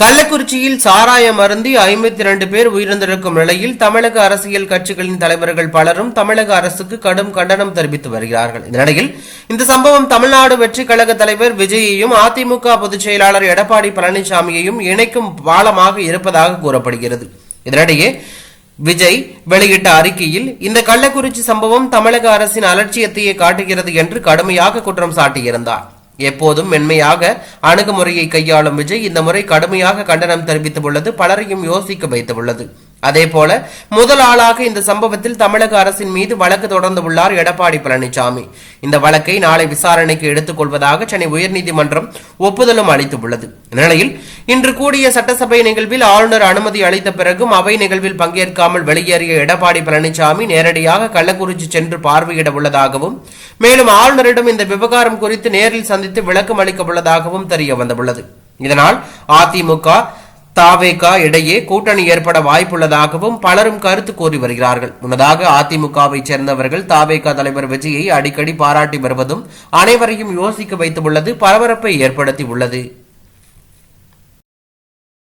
கள்ளக்குறிச்சியில் சாராயம் அருந்தி ஐம்பத்தி இரண்டு பேர் உயிரிழந்திருக்கும் நிலையில் தமிழக அரசியல் கட்சிகளின் தலைவர்கள் பலரும் தமிழக அரசுக்கு கடும் கண்டனம் தெரிவித்து வருகிறார்கள். இந்த நிலையில் இந்த சம்பவம் தமிழ்நாடு வெற்றி கழக தலைவர் விஜயையும் அதிமுக பொதுச் செயலாளர் எடப்பாடி பழனிசாமியையும் இணைக்கும் பாலமாக இருப்பதாக கூறப்படுகிறது. இதனிடையே விஜய் வெளியிட்ட அறிக்கையில் இந்த கள்ளக்குறிச்சி சம்பவம் தமிழக அரசின் அலட்சியத்தையே காட்டுகிறது என்று கடுமையாக குற்றம் சாட்டியிருந்தார். எப்போதும் மென்மையாக அணுகுமுறையை கையாளும் விஜய் இந்த முறை கடுமையாக கண்டனம் தெரிவித்துள்ளது பலரையும் யோசிக்க வைத்துள்ளது. அதேபோல முதல் ஆளாக இந்த சம்பவத்தில் தமிழக அரசின் மீது வழக்கு தொடர்ந்து உள்ளார் எடப்பாடி பழனிசாமி இந்த வழக்கை நாளை விசாரணைக்கு எடுத்துக்கொள்வதாக சென்னை உயர்நீதிமன்றம் ஒப்புதலும் அளித்துள்ளது இந்நிலையில் இன்று கூடிய சட்டசபை நிகழ்வில் ஆளுநர் அனுமதி அளித்த பிறகும் அவை நிகழ்வில் பங்கேற்காமல் வெளியேறிய எடப்பாடி பழனிசாமி நேரடியாக கள்ளக்குறிச்சி சென்று பார்வையிட உள்ளதாகவும் மேலும் ஆளுநரிடம் இந்த விவகாரம் குறித்து நேரில் சந்தித்து விளக்கம் அளிக்க உள்ளதாகவும் தெரிய வந்துள்ளது. இதனால் அதிமுக தாவேகா இடையே கூட்டணி ஏற்பட வாய்ப்புள்ளதாகவும் பலரும் கருத்து கூறி வருகிறார்கள். முன்னதாக அதிமுகவை சேர்ந்தவர்கள் தாவேகா தலைவர் விஜயை அடிக்கடி பாராட்டி வருவதும் அனைவரையும் யோசிக்க வைத்துள்ளது பரபரப்பை ஏற்படுத்தி உள்ளது.